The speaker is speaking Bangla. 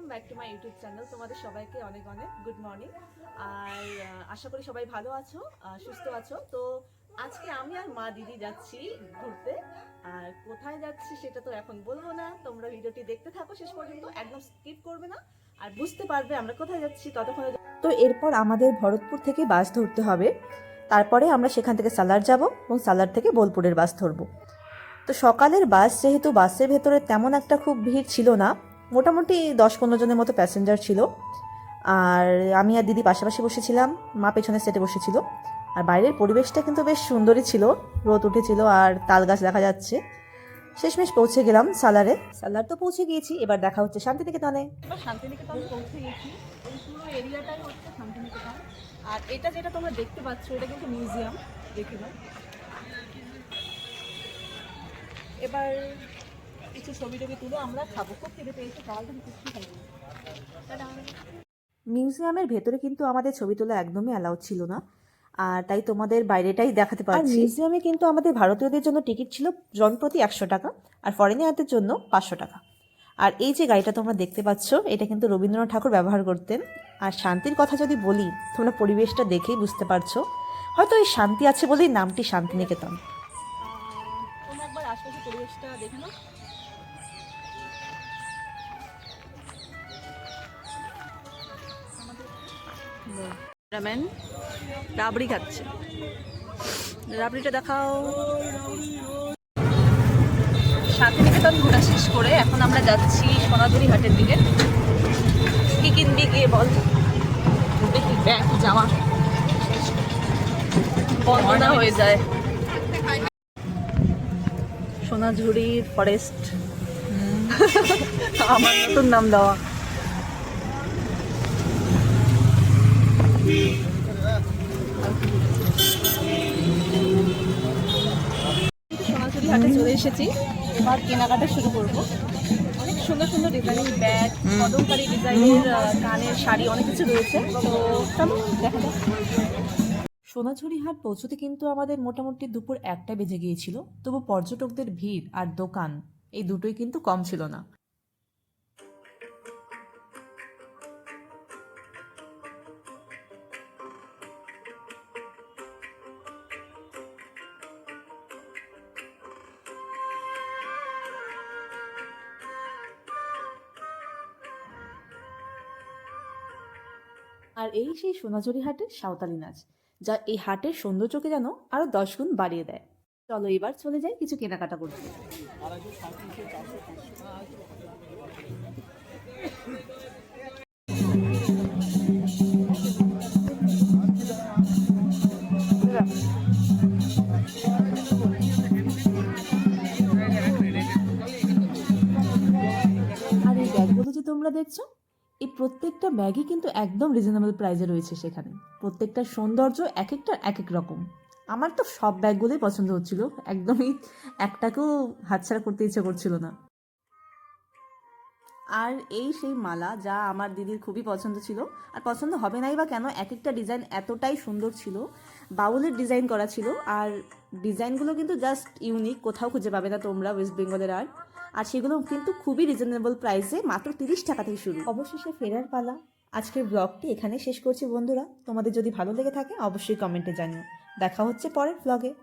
Welcome back to my YouTube channel. তোমাদের সবাইকে অনেক অনেক গুড মর্নিং। আর আশা করি সবাই ভালো আছো সুস্থ আছো। তো আজকে আমি আর মা দিদি যাচ্ছি ঘুরতে। আর কোথায় যাচ্ছি সেটা তো এখন বলব না। তোমরা ভিডিওটি দেখতে থাকো শেষ পর্যন্ত, একদম স্কিপ করবে না। আর বুঝতে পারবে আমরা কোথায় যাচ্ছি, ততক্ষণে তো এরপর আমাদের ভরতপুর থেকে বাস ধরতে হবে। তারপরে আমরা সেখান থেকে সালার যাব এবং সালার থেকে বোলপুরের বাস ধরবো। তো সকালের বাস যেহেতু বাসের ভেতরে তেমন একটা খুব ভিড় ছিল না মোটামুটি দশ পনেরো জনের মতো প্যাসেঞ্জার ছিল। আর আমি আর দিদি পাশাপাশি বসেছিলাম, মা পেছনের সেটে বসেছিল। আর বাইরের পরিবেশটা কিন্তু বেশ সুন্দরই ছিল, রোদ উঠেছিল আর তাল গাছ দেখা যাচ্ছে। শেষমেশ পৌঁছে গেলাম সালারে। সালার তো পৌঁছে গিয়েছি, এবার দেখা হচ্ছে শান্তিনিকেতনে। পৌঁছে গেছি আর এটা যেটা তোমরা দেখতে পাচ্ছ, এটা কিন্তু মিউজিয়াম দেখে এবার কিছু ছবি টবি তুলে আমরা খাব। খুব খেতে পেয়েছি সকালটা কিছু খাইনি। মিউজিয়ামের ভেতরে কিন্তু আমাদের ছবি তোলা একদমই অ্যালাউ ছিল না। আর তাই তোমাদের বাইরেটাই দেখাতে পারছি। মিউজিয়ামে কিন্তু আমাদের ভারতীয়দের জন্য টিকিট ছিল জনপ্রতি একশো টাকা আর ফরেনিয়ারদের জন্য পাঁচশো টাকা। আর এই যে গাড়িটা তোমরা দেখতে পাচ্ছ এটা কিন্তু রবীন্দ্রনাথ ঠাকুর ব্যবহার করতেন। আর শান্তির কথা যদি বলি তোমরা পরিবেশটা দেখেই বুঝতে পারছ। হয়তো এই শান্তি আছে বলেই নামটি শান্তিনিকেতন। তোমরা একবার আশপাশের পরিবেশটা দেখে ক্যামেরাম্যান রাবড়ি খাচ্ছে। রাবড়িটা দেখাও। শান্তিনিকেতন ঘোরা শেষ করে এখন আমরা যাচ্ছি সোনাঝুরি হাটের দিকে। কি কিনবি গিয়ে বল। দেখি ব্যাগ জামা। বন্ধ না হয়ে যায়। সোনাঝুরি ফরেস্ট। আমার নতুন নাম দেওয়া। সোনাঝুরি হাটে চলে এসেছি এবার কেনাকাটা শুরু করব। অনেক সুন্দর সুন্দর ডিজাইনিং ব্যাগ কদমকারী ডিজাইনের কানের শাড়ি অনেক কিছু রয়েছে। তো চলো দেখা যাক। সোনাঝুরি হাট পৌঁছতে কিন্তু আমাদের মোটামুটি দুপুর একটা বেজে গিয়েছিল তবু পর্যটকদের ভিড় আর দোকান এই দুটোই কিন্তু কম ছিল না। আর এই সেই সোনাঝুরি হাটের সাঁওতালি নাচ, যা এই হাটের সৌন্দর্যকে যেন আরও দশ গুণ বাড়িয়ে দেয়। চলো এবার চলে যাই কিছু কেনাকাটা করতে। আর এই ব্যাগগুলো যে তোমরা দেখছ এই প্রত্যেকটা ব্যাগই কিন্তু একদম রিজনেবল প্রাইসে রয়েছে সেখানে। প্রত্যেকটার সৌন্দর্য এক একটা এক এক রকম। আমার তো সব ব্যাগগুলোই পছন্দ হচ্ছিল। একদমই একটাকেও হাতছাড়া করতে ইচ্ছে করছিল না। আর এই সেই মালা যা আমার দিদির খুবই পছন্দ ছিল, আর পছন্দ হবে নাই বা কেন এক একটা ডিজাইন এতটাই সুন্দর ছিল, বাউলের ডিজাইন করা ছিল, আর ডিজাইনগুলো কিন্তু জাস্ট ইউনিক কোথাও খুঁজে পাবে না তোমরা ওয়েস্ট বেঙ্গলের আর। আর সেগুলো কিন্তু খুবই রিজনেবল প্রাইসে মাত্র তিরিশ টাকা থেকে শুরু। অবশেষে ফেরার পালা। আজকের ব্লগটি এখানে শেষ করছি বন্ধুরা। তোমাদের যদি ভালো লেগে থাকে, অবশ্যই কমেন্টে জানিও। দেখা হচ্ছে পরের ব্লগে